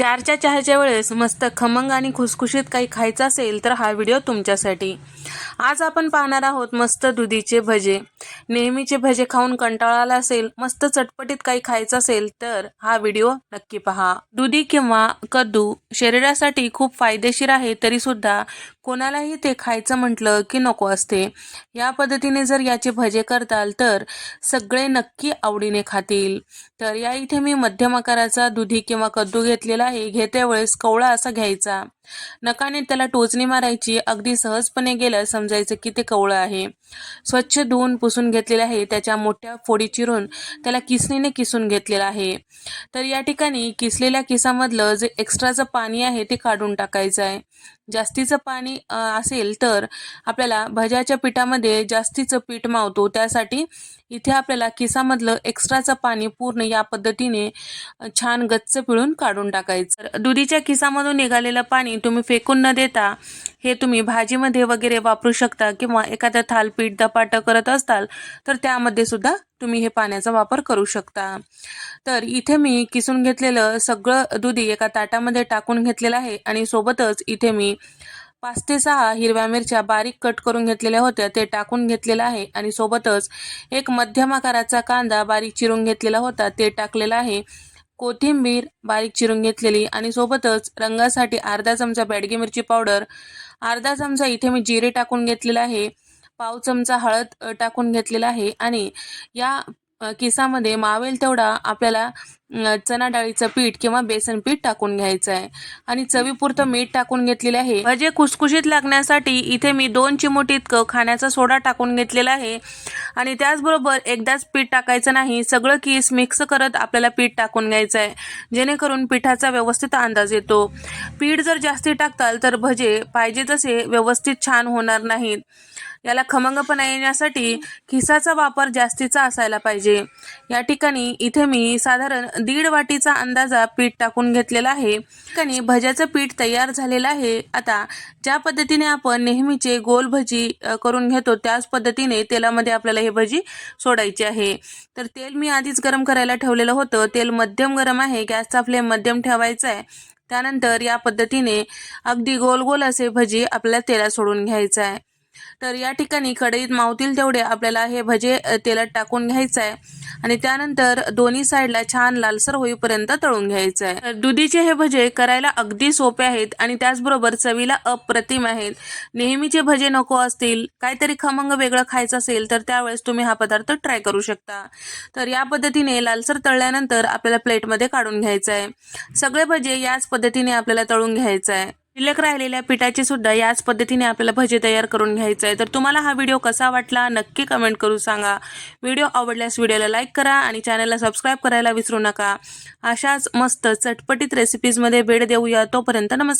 चारच्या चहाच्या वेळेस मस्त खमंग आणि खुसखुशीत काही खायचं असेल तर हा व्हिडिओ तुमच्यासाठी. आज आपण पाहणार आहोत मस्त दुधीचे भजे. नेहमीचे भजे खाऊन कंटाळा आला असेल मस्त चटपटीत काही खायचं असेल तर हा व्हिडिओ नक्की पहा. दुधी किंवा कद्दू शरीरासाठी खूप फायदेशीर आहे तरीसुद्धा कोणालाही ते खायचं म्हटलं की नको असते. या पद्धतीने जर याचे भजे करताल तर सगळे नक्की आवडीने खातील. तर या इथे मी मध्यम आकाराचा दुधी किंवा कद्दू घेतलेला आहे. घेते वेळेस कवळा असा घ्यायचा. नकाने त्याला टोचणी मारायची अगदी सहजपणे गेलं समजायचं की ते कवळं आहे. स्वच्छ धुवून पुसून घेतलेलं आहे त्याच्या मोठ्या फोडी चिरून त्याला किसणीने किसून घेतलेलं आहे. तर या ठिकाणी किसलेल्या किसामधलं जे एक्स्ट्राचं पाणी आहे ते काढून टाकायचं आहे. जास्तीचं पाणी असेल तर आपल्याला भज्याच्या पिठामध्ये जास्तीचं पीठ मावतो. त्यासाठी इथे आपल्याला किसामधलं एक्स्ट्राचं पाणी पूर्ण या पद्धतीने छान गच्च पिळून काढून टाकायचं. तर दुधीच्या केसामधून निघालेलं पाणी तुम्ही फेकून न देता हे तुम्ही भाजीमध्ये वगैरे वापरू शकता किंवा एखादं थालपीठ दपाटं करत असताल तर त्यामध्ये सुद्धा तुम्ही हे पाण्याचा वापर करू शकता. तर इथे मी किसून घेतलेलं सगळं दुधी एका ताटामध्ये टाकून घेतलेलं आहे आणि सोबतच इथे मी पाच ते सहा हिरव्या मिरच्या बारीक कट करून घेतलेल्या होत्या ते टाकून घेतलेलं आहे आणि सोबतच एक मध्यम आकाराचा कांदा बारीक चिरून घेतलेला होता ते टाकलेला आहे. कोथिंबीर बारीक चिरून घेतलेली आणि सोबतच रंगासाठी अर्धा चमचा बॅडगी मिरची पावडर अर्धा चमचा इथे मी जिरे टाकून घेतलेला आहे पाव चमचा हळद टाकून घेतलेला आहे आणि या किसामध्ये मावेल तेवढा आपल्याला अ, चणा डाळीचं पीठ किंवा बेसन पीठ टाकून घ्यायचं आहे आणि चवीपुरतं मीठ टाकून घेतलेलं आहे. भजे खुसखुशीत लागण्यासाठी इथे मी दोन चिमूट इतकं खाण्याचा सोडा टाकून घेतलेला आहे. आणि त्याचबरोबर एकदाच पीठ टाकायचं नाही सगळं किस मिक्स करत आपल्याला पीठ टाकून घ्यायचं आहे जेणेकरून पिठाचा व्यवस्थित अंदाज येतो. पीठ जर जास्ती टाकताल तर भजे पाहिजे तसे व्यवस्थित छान होणार नाहीत. याला खमंगपणा येण्यासाठी खिसाचा वापर जास्तीचा असायला पाहिजे. या ठिकाणी इथे मी साधारण दीड वाटीचा अंदाजा पीठ टाकून घेतलेला आहे. ठिकाणी भज्याचं पीठ तयार झालेलं आहे. आता ज्या पद्धतीने आपण नेहमीचे गोल भजी करून घेतो त्याच पद्धतीने तेलामध्ये आपल्याला हे भजी सोडायची आहे. तर तेल मी आधीच गरम करायला ठेवलेलं होतं. तेल मध्यम गरम आहे. गॅसचा फ्लेम मध्यम ठेवायचा आहे. त्यानंतर या पद्धतीने अगदी गोल गोल असे भजी आपल्याला तेलात सोडून घ्यायचं आहे. तर या ठिकाणी कढईत मावतील तेवढे आपल्याला हे भजे तेलात टाकून घ्यायचं आहे आणि त्यानंतर दोन्ही साईडला छान लालसर होईपर्यंत तळून घ्यायचं आहे तर दुधीचे हे भजे करायला अगदी सोपे आहेत आणि त्याचबरोबर चवीला अप्रतिम आहेत. नेहमीचे भजे नको असतील काहीतरी खमंग वेगळं खायचं असेल तर त्यावेळेस तुम्ही हा पदार्थ ट्राय करू शकता. तर या पद्धतीने लालसर तळल्यानंतर आपल्याला प्लेटमध्ये काढून घ्यायचं आहे सगळे भजे याच पद्धतीने आपल्याला तळून घ्यायचं आहे शिल्लक राहिलेल्या पिठाची सुद्धा याच पद्धतीने आपल्याला भजे तयार करून घ्यायचं आहे तर तुम्हाला हा व्हिडिओ कसा वाटला नक्की कमेंट करून सांगा. व्हिडिओ आवडल्यास व्हिडिओला लाईक करा आणि चॅनलला सबस्क्राईब करायला विसरू नका. अशाच मस्त चटपटीत रेसिपीजमध्ये भेट देऊया. तोपर्यंत नमस्कार.